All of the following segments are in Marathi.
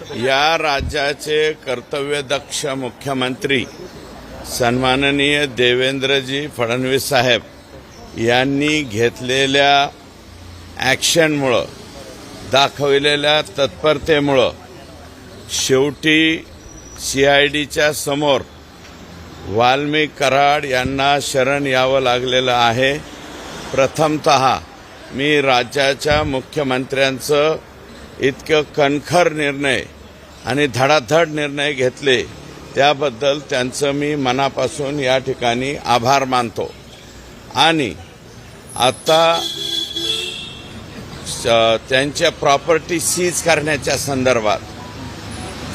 या राज्याचे कर्तव्यदक्ष मुख्यमंत्री सन्माननीय देवेंद्रजी फडणवीस साहेब यांनी घेतलेल्या ॲक्शनमुळं दाखविलेल्या तत्परतेमुळं शेवटी सी आय डीच्या समोर वाल्मिक कराड यांना शरण यावं लागलेलं आहे. प्रथमत मी राज्याच्या मुख्यमंत्र्यांचं इतकं कणखर निर्णय आणि धडाधड निर्णय घेतले त्याबद्दल त्यांचं मी मनापासून या ठिकाणी आभार मानतो. आणि आता त्यांच्या प्रॉपर्टी सीज करण्याच्या संदर्भात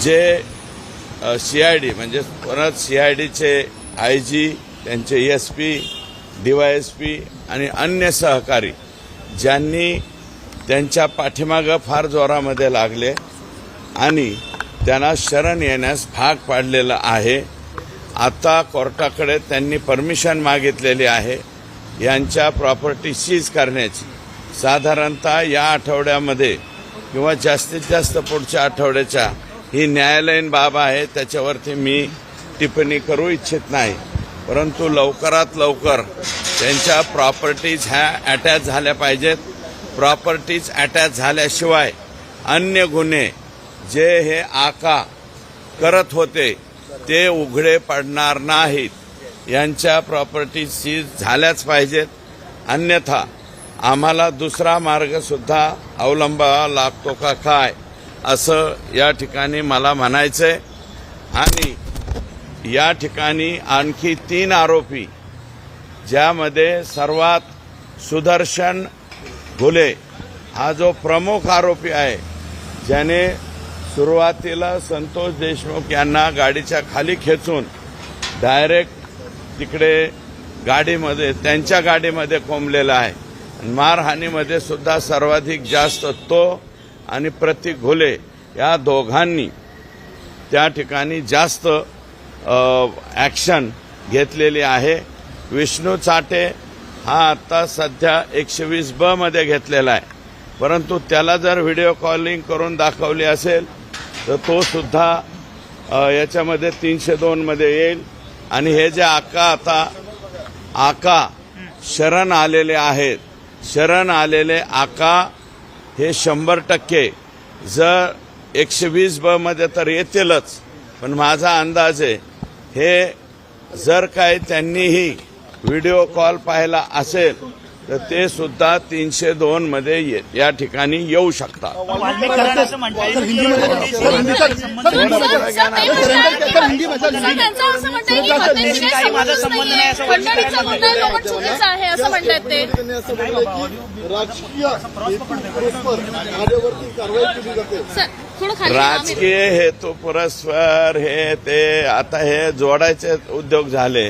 जे सी आय डी म्हणजे परत सी आय डीचे आय जी त्यांचे S P D Y S P आणि अन्य सहकारी ज्यांनी त्यांच्या पाठीमागं फार जोरामध्ये लागले आणि त्यांना शरण येण्यास भाग पाडलेलं आहे. आता कोर्टाकडे त्यांनी परमिशन मागितलेली आहे. यांच्या प्रॉपर्टी सीज करण्याची. साधारणतः या आठवड्यामध्ये किंवा जास्तीत जास्त पुढच्या आठवड्याच्या ही न्यायालयीन बाब आहे. त्याच्यावरती मी टिप्पणी करू इच्छित नाही. परंतु लवकरात लवकर त्यांच्या प्रॉपर्टीज ह्या अटॅच झाल्या पाहिजेत. प्रॉपर्टीज अटॅच झाल्याशिवाय अन्य गुन्हे जे हे आका करत होते ते उघडे पडणार नाहीत. यांच्या प्रॉपर्टी सीज झाल्याच पाहिजेत. अन्यथा आम्हाला दुसरा मार्गसुद्धा अवलंबावा लागतो का काय असं या ठिकाणी मला म्हणायचंय. आणि या ठिकाणी आणखी तीन आरोपी ज्यामध्ये सर्वात सुदर्शन घुले हा जो प्रमुख आरोपी आहे ज्याने सुरुवातीला संतोष देशमुख यांना गाडीच्या खाली खेचून डायरेक्ट तिकडे गाडीमध्ये त्यांच्या गाडीमध्ये कोंबलेला आहे. मारहाणीमध्ये सुद्धा सर्वाधिक जास्त तो आणि प्रतीक घुले या दोघांनी त्या ठिकाणी जास्त ॲक्शन घेतलेली आहे. विष्णू चाटे हा आता सध्या एकशे वीस ब मध्ये घेतलेला आहे. परंतु त्याला जर व्हिडिओ कॉलिंग करून दाखवली असेल तर तो सुद्धा याच्यामध्ये तीनशे दोन मध्ये येईल. आणि हे जे आका आता आका शरण आलेले आहेत. शरण आलेले आका हे शंभर टक्के. जर एकशे वीस ब मध्ये तर येतीलच. पण माझा अंदाज आहे हे जर काय त्यांनीही व्हिडिओ कॉल पाहिला असेल तर ते सुद्धा तीनशे दोन मध्ये ये- या ठिकाणी येऊ शकतात राजकीय हेतूपुरस्पर हे ते आता हे जोडायचे उद्योग झाले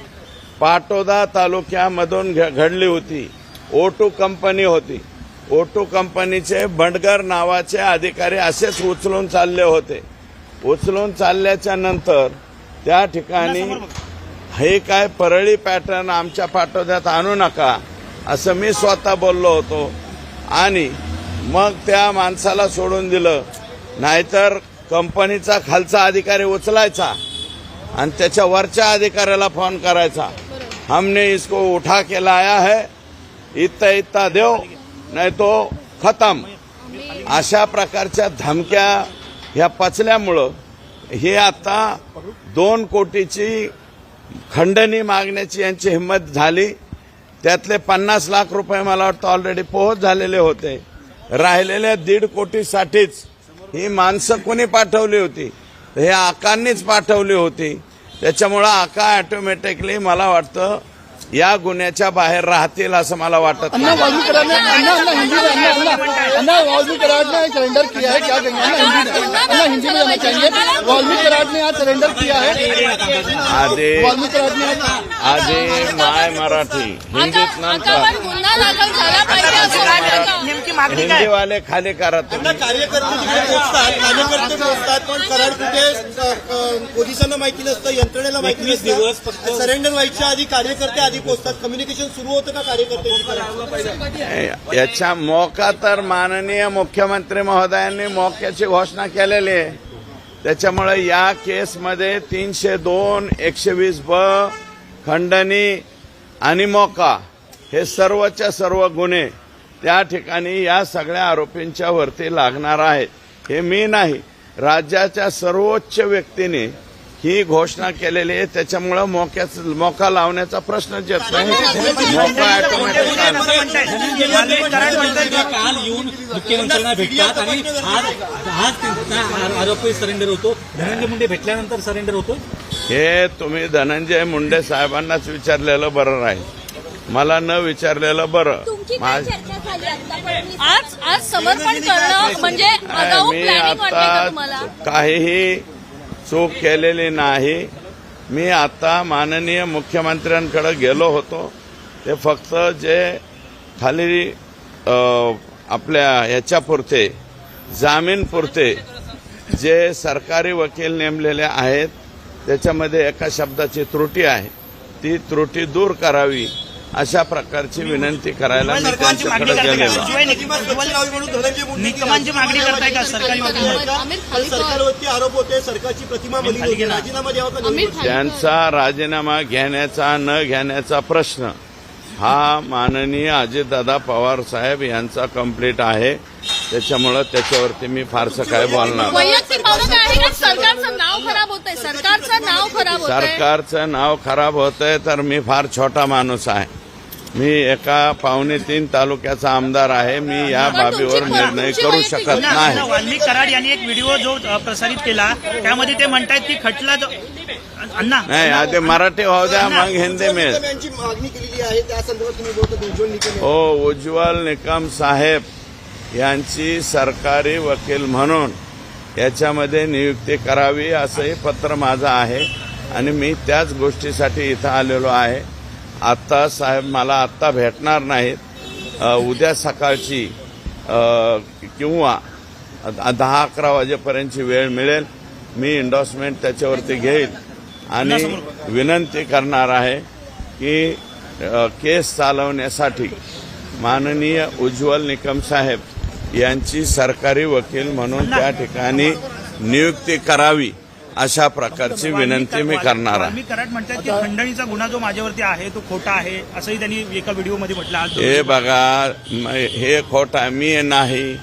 पाटोदा तालुक्यामधून घडली होती. ओटू कंपनी होती. ओटू कंपनीचे बंडगर नावाचे अधिकारी असेच उचलून चालले होते. उचलून चालल्याच्या नंतर त्या ठिकाणी हे काय परळी पॅटर्न आमच्या पाटोद्यात आणू नका असं मी स्वतः बोललो होतो. आणि मग त्या माणसाला सोडून दिलं. नाहीतर कंपनीचा खालचा अधिकारी उचलायचा आणि त्याच्या वरच्या अधिकाऱ्याला फोन करायचा. हमने इसको उठा के लाया है। इतना इतना देव नाही तो खतम। अशा प्रकारच्या धमक्या ह्या पचल्यामुळं हे आता दोन कोटीची खंडणी मागण्याची यांची हिंमत झाली. त्यातले पन्नास लाख रुपये मला वाटतं ऑलरेडी पोहोच झालेले होते. राहिलेल्या दीड कोटीसाठीच ही माणसं कोणी पाठवली होती? हे आकांनीच पाठवली होती. त्याच्यामुळं आका ऑटोमॅटिकली मला वाटतं या गुन्ह्याच्या बाहेर राहतील असं मला वाटत नाही. सरेंडर किया है क्या हिंदी में जाना चाहिए। वाल्मीकि ने आज सरेंडर किया है। ने आज माय मराठी. हिंदीत नंतर हिंदीवाले खाली करा कार्यकर्ते कार्यकर्ते पोलिसांना माहिती नसतं यंत्रणेला माहिती नसतं. सरेंडर व्हायच्या आधी कार्यकर्ते आधी पोहोचतात कम्युनिकेशन सुरू होतं का कार्यकर्त्यांची याच्या मोका तर माननीय मुख्यमंत्री महोदयांनी मोक्याची घोषणा केलेली आहे. त्याच्यामुळे या केसमध्ये तीनशे दोन एकशे वीस ब खंडणी आणि मोका हे सर्वच्या सर्व गुन्हे त्या ठिकाणी या सगळ्या आरोपींच्या वरती लागणार आहेत. हे मी नाही राज्याच्या सर्वोच्च व्यक्तीने ही घोषणा केलेली आहे. त्याच्यामुळं मोक्याच मोका लावण्याचा प्रश्नच येत नाही मोका काल येऊन मुख्यमंत्र्यांना भेटतात आणि आज आज त्यांचा आरोपी सरेंडर होतो. धनंजय मुंडे भेटल्यानंतर सरेंडर होतो. हे तुम्ही धनंजय मुंडे साहेबांनाच विचारलेलं बरं राहील मला न विचारलेलं बरं. माझ- आज आज समर्पण करणं म्हणजे मी प्लॅनिंग वाटते का आता काहीही चूक केलेली नाही. मी आता माननीय मुख्यमंत्र्यांकडे गेलो होतो. ते फक्त जे खाली आपल्या ह्याच्यापुरते जामीनपुरते जे सरकारी वकील नेमलेले आहेत त्याच्यामध्ये एका शब्दाची त्रुटी आहे. ती त्रुटी दूर करावी अशा प्रकारची विनंती करायला मी त्यांच्याकडे करताय गेलेलो निकमांची मागणी करताय का? सरकारी. सरकारवरती आरोप होते सरकारची प्रतिमा. राजीनामा द्यावा. त्यांचा राजीनामा घेण्याचा न घेण्याचा प्रश्न हा माननीय अजितदादा पवार साहेब यांचा कंप्लीट आहे. त्याच्यामुळं त्याच्यावरती मी फारसं काय बोलणार नाही. वैयक्तिक बाबत काय आहे का? सरकारचं नाव खराब होतंय? सरकारचं नाव खराब होतंय? सरकारचं नाव खराब होतंय तर मी फार छोटा माणूस आहे. मी एका पावणे तीन तालुक्याचा आमदार आहे. मी या बाबीवर निर्णय करू शकत नाही. वाल्मिक कराड यांनी एक व्हिडिओ जो अ, प्रसारित केला त्यामध्ये ते म्हणतायत की खटला जो अण्णा नाही आधी मराठी होऊ द्या मग हिंदी मिळेल. निकम यांची मागणी केलेली आहे त्या संदर्भात तुम्ही बोलतो उज्ज्वल निकम. हो उज्ज्वल निकम साहेब. यांची सरकारी वकील म्हणून याच्यामध्ये नियुक्ती करावी असंही पत्र माझं आहे. आणि मी त्याच गोष्टीसाठी इथं आलेलो आहे. आत्ता साहेब मला आत्ता भेटणार नाहीत. उद्या सकाळची किंवा दहा अकरा वाजेपर्यंतची वेळ मिळेल. मी इंडॉसमेंट त्याच्यावरती घेईल. आणि विनंती करणार आहे की केस चालवण्यासाठी माननीय उज्ज्वल निकम साहेब यांची सरकारी वकील म्हणून त्या ठिकाणी नियुक्ती करावी अशा प्रकारची विनंती मी करणार आहे. कराड म्हणतात की खंडणीचा गुन्हा जो माझ्यावरती आहे तो खोटा आहे असंही त्यांनी एका व्हिडिओमध्ये म्हटलं आज हे बघा म- हे खोट आहे मी नाही.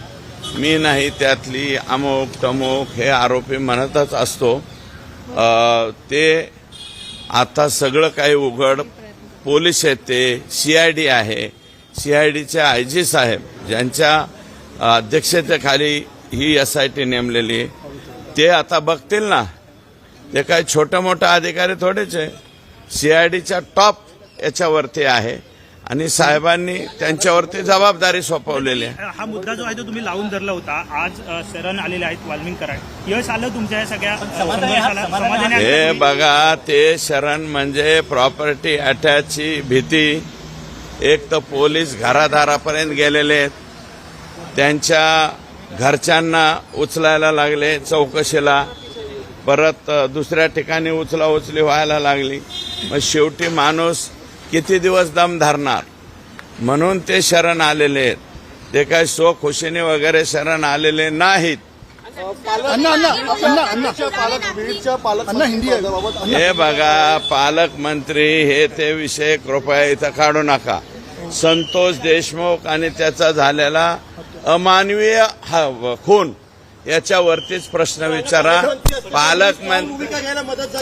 मी नाही त्यातली अमुक तमुक हे आरोपी म्हणतच असतो. अ, ते आता सगळं काही उघड. पोलीस आहेत ते सीआयडी आहे. सीआयडीचे आय जी साहेब ज्यांच्या अध्यक्षतेखाली ही एस आय टी नेमलेली आहे. ते आता बघतील ना. ते काय छोटे मोठे अधिकारी थोडेच आहे. सीआयडीच्या टॉप याच्यावरती आहे. आणि साहेबांनी त्यांच्यावरती जबाबदारी सोपवलेली आहे. हा मुद्दा जो आहे तो तुम्ही लावून धरला होता. आज शरण आलेले आहेत वाल्मिक कराड यश आलं तुमच्या या सगळ्या हे बघा ते शरण म्हणजे प्रॉपर्टी अटॅचची भीती. एक तर पोलीस घरादारापर्यंत गेलेले आहेत. त्यांच्या घरच्यांना उचलायला लागले चौकशीला. परत दुसऱ्या ठिकाणी उचला उचली व्हायला लागली. मग शेवटी माणूस किती दिवस दम धरणार? म्हणून ते शरण आलेले आहेत. ते काय सो खुशीने वगैरे शरण आलेले नाहीत. अन्ना अन्ना अन्ना अन्ना पालक बीडच्या पालक अन्ना हिंदी आहे. बाबत अन्ना हे बघा पालकमंत्री हे ते विषय कृपया इथं काढू नका. संतोष देशमुख आणि त्याचा झालेला अमानवीय हा- खून याच्यावरतीच प्रश्न विचारा. पालकमंत्री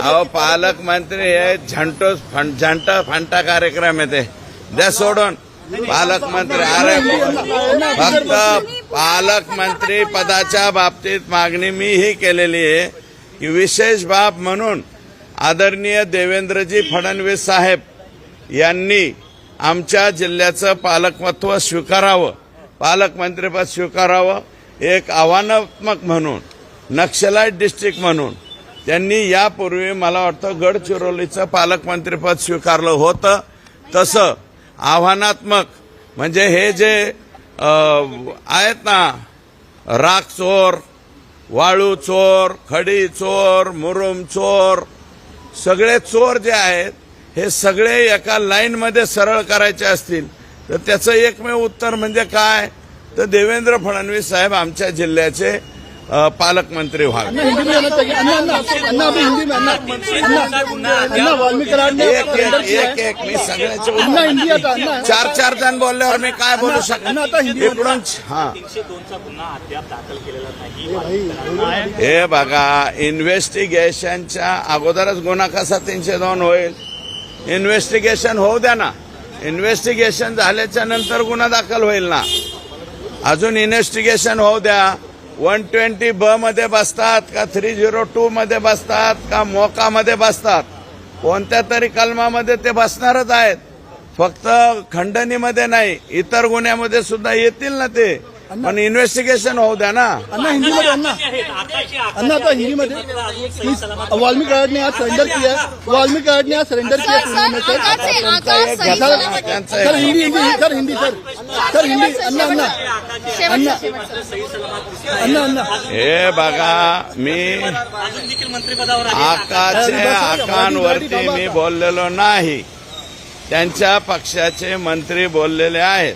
अहो पालकमंत्री हे झंटो झंटा फांटा कार्यक्रम आहे ते. द्या सोडून. पालकमंत्री अरे फक्त पालकमंत्री पदाच्या बाबतीत मागणी मी ही केलेली आहे की विशेष बाब म्हणून आदरणीय देवेंद्रजी फडणवीस साहेब यांनी आमच्या जिल्ह्याचं पालकत्व स्वीकारावं. पालकमंत्रीपद स्वीकारावं. एक आव्हानात्मक म्हणून नक्षलाईट डिस्ट्रिक्ट म्हणून त्यांनी यापूर्वी मला वाटतं गडचिरोलीचं पालकमंत्रीपद स्वीकारलं होतं. तसं आव्हानात्मक म्हणजे हे जे आहेत ना राख चोर वाळू चोर खडी चोर मुरुम चोर सगळे चोर जे आहेत हे सगळे एका लाईनमध्ये सरळ करायचे असतील. तर त्याचं एकमेव उत्तर म्हणजे काय? तर देवेंद्र फडणवीस साहेब आमच्या जिल्ह्याचे पालकमंत्री व्हावे. अन्ना हिंदी में आना चाहिए अन्ना अन्ना अन्ना अभी हिंदी में अन्ना अन्ना अन्ना वाल्मीकि कराड ने एक एक किया एक एक मी सगळ्याचे चार चार जण बोलल्यावर मी काय बोलू शकतो इकडून हा. तीनशे दोनचा गुन्हा अद्याप दाखल केलेला नाही. हे बघा इन्व्हेस्टिगेशनच्या अगोदरच गुन्हा कसा तीनशे दोन होईल? इन्व्हेस्टिगेशन होऊ द्या ना. इन्व्हेस्टिगेशन झाल्याच्यानंतर गुन्हा दाखल होईल ना? अजून इन्व्हेस्टिगेशन होऊ द्या. वन ट्वेंटी ब मध्ये बसतात का थ्री झिरो टू मध्ये बसतात का मोकामध्ये बसतात? कोणत्या तरी कलमामध्ये ते बसणारच आहेत. फक्त खंडणीमध्ये नाही इतर गुन्ह्यामध्ये सुद्धा येतील ना ते? पण इन्व्हेस्टिगेशन होऊ द्या ना. अन्ना हिंदी में अन्ना अन्ना आता हिंदी में प्लीज वाल्मीकि कराड ने आज सरेंडर किया है वाल्मीकि कराड ने आज सरेंडर किया में सर त्यांचं Hindi Hindi sir Hindi sir. Sir Hindi Anna Anna शेवटचं शेवटचं अन्ना अन्ना हे बघा मी अजून देखील मंत्रिपदावर आहे आकाचे आकांवरती मी बोललेलो नाही. त्यांच्या पक्षाचे मंत्री बोललेले आहेत.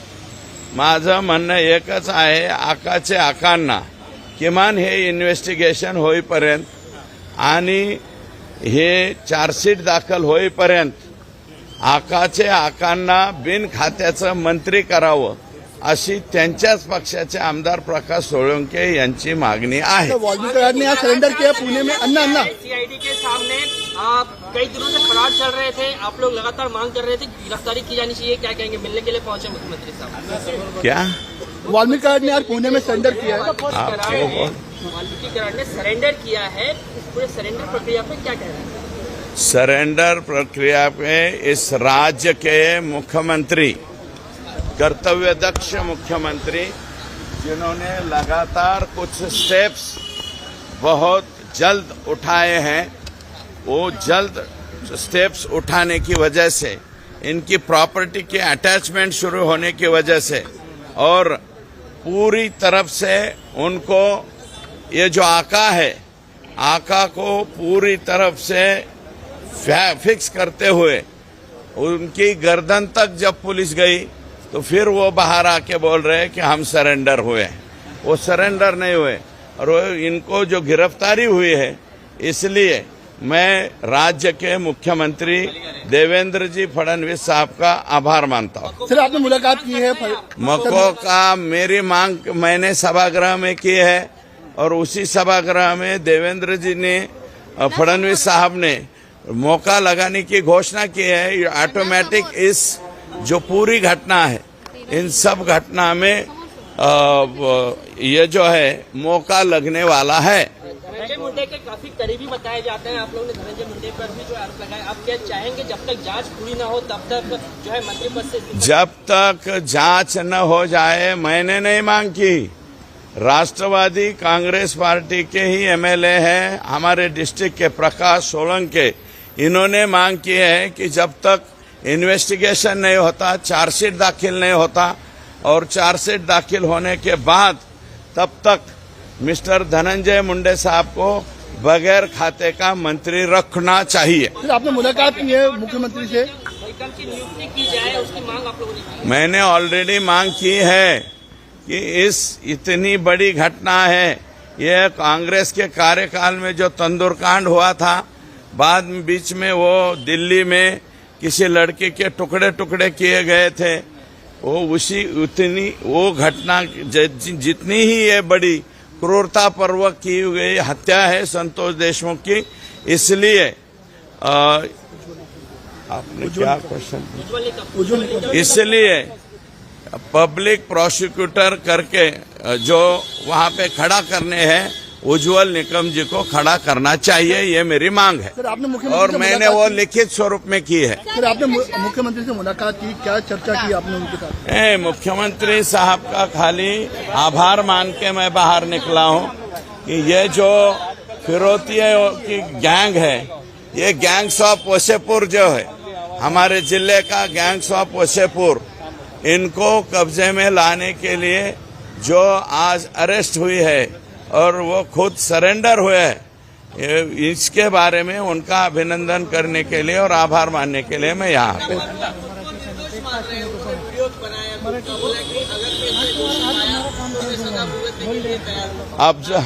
माझं म्हणणं एकच आहे आकाचे आकांना. किमान हे इन्व्हेस्टिगेशन होईपर्यंत आणि हे चार्जशीट दाखल होईपर्यंत आकाचे आकांना बिन खात्याचं मंत्री करावं अशी त्यांच्याच पक्षाचे आमदार प्रकाश सोळंके यांची मागणी आहे. सरेंडर पुणे में. अन्ना अन्ना सीआईडी के सामने आ, कई दिनों से फरार चल रहे थे। आप लोग लगातार मांग कर रहे थे गिरफ्तारी की जानी चाहिए। क्या कहेंगे? मिलने के लिए पहुँचे मुख्यमंत्री साहब। क्या? वाल्मीकि कराड ने आज पुणे में सरेंडर किया है। वाल्मीकि कराड ने सरेंडर किया है। पूरे सरेंडर प्रक्रिया पे क्या कह रहे हैं? सरेंडर प्रक्रिया पे इस राज्य के मुख्यमंत्री कर्तव्य दक्ष मुख्यमंत्री जिन्होंने लगातार कुछ स्टेप्स बहुत जल्द उठाए हैं वो जल्द स्टेप्स उठाने की वजह से, इनकी प्रॉपर्टी के अटैचमेंट शुरू होने की वजह से और पूरी तरफ़ से उनको ये जो आका है, आका को पूरी तरफ़ से फिक्स करते हुए उनकी गर्दन तक जब पुलिस गई तो फिर वो बाहर आके बोल रहे हैं कि हम सरेंडर हुए वो सरेंडर नहीं हुए और इनको जो गिरफ्तारी हुई है, इसलिए मैं राज्य के मुख्यमंत्री देवेंद्र जी फडणवीस साहब का आभार मानता हूँ। सर आपने मुलाकात की है मको का मेरी मांग मैंने सभागृह में की है और उसी सभागृह में देवेंद्र जी ने फडणवीस साहब ने मौका लगाने की घोषणा की है। ऑटोमेटिक इस जो पूरी घटना है इन सब घटना में ये जो है मौका लगने वाला है। मुंडे के काफ़ी करीबी बताए जाते हैं। आप लोगों ने धनंजय मुंडे पर भी जो आरोप लगाए आप क्या चाहेंगे जब तक जाँच पूरी ना हो, तब तक जो है मंत्री पद से जब तक जाँच न हो जाए, मैंने नहीं मांग की। राष्ट्रवादी कांग्रेस पार्टी के ही एमएलए हैं, हमारे डिस्ट्रिक्ट के प्रकाश सोलंग के। इन्होंने मांग की है कि जब तक इन्वेस्टिगेशन नहीं होता चार्जशीट दाखिल नहीं होता, और चार्जशीट दाखिल होने के बाद तब तक मिस्टर धनंजय मुंडे साहब को बगैर खाते का मंत्री रखना चाहिए। आपने मुलाकात की है मुख्यमंत्री से? की नियुक्ति की जाए उसकी मांग आप लोगों ने मैंने ऑलरेडी मांग की है कि इस इतनी बड़ी घटना है यह कांग्रेस के कार्यकाल में जो तंदूर कांड हुआ था बाद में बीच में वो दिल्ली में किसी लड़के के टुकड़े टुकड़े किए गए थे वो उसी उतनी वो घटना जितनी ही ये बड़ी क्रूरता पर्वक की गई हत्या है संतोष देशमुख की। इसलिए आपने क्या क्वेश्चन इसलिए पब्लिक प्रोसिक्यूटर करके जो वहाँ पे खड़ा करने हैं उज्जवल निकम जी को खड़ा करना चाहिए ये मेरी मांग है। सर आपने और मैंने वो लिखित स्वरूप में की है। सर आपने मुख्यमंत्री से मुलाकात की क्या चर्चा की आपने उनके साथ? ए, मुख्यमंत्री साहब का खाली आभार मान के मैं बाहर निकला हूँ कि ये जो फिरौती की गैंग है ये गैंग्स ऑफ़ वसेपुर जो है हमारे ज़िले का गैंग्स ऑफ़ वसेपुर इनको कब्जे में लाने के लिए जो आज अरेस्ट हुई है और वो खुद सरेंडर हुए हैं। इसके बारे में उनका अभिनंदन करने के लिए और आभार मानने के लिए मैं यहाँ पे अफजल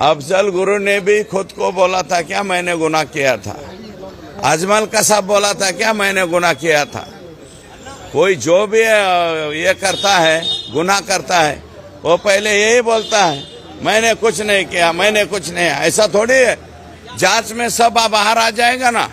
अफजल गुरु ने भी खुद को बोला था, क्या मैंने गुनाह किया था? अजमल कसाब बोला था, क्या मैंने गुनाह किया था? कोई जो भी ये करता है, गुनाह करता है वो पहले यही बोलता है मैंने कुछ नहीं किया मैंने कुछ नहीं ऐसा थोड़ी है। जांच में सब बाहर आ जाएगा ना?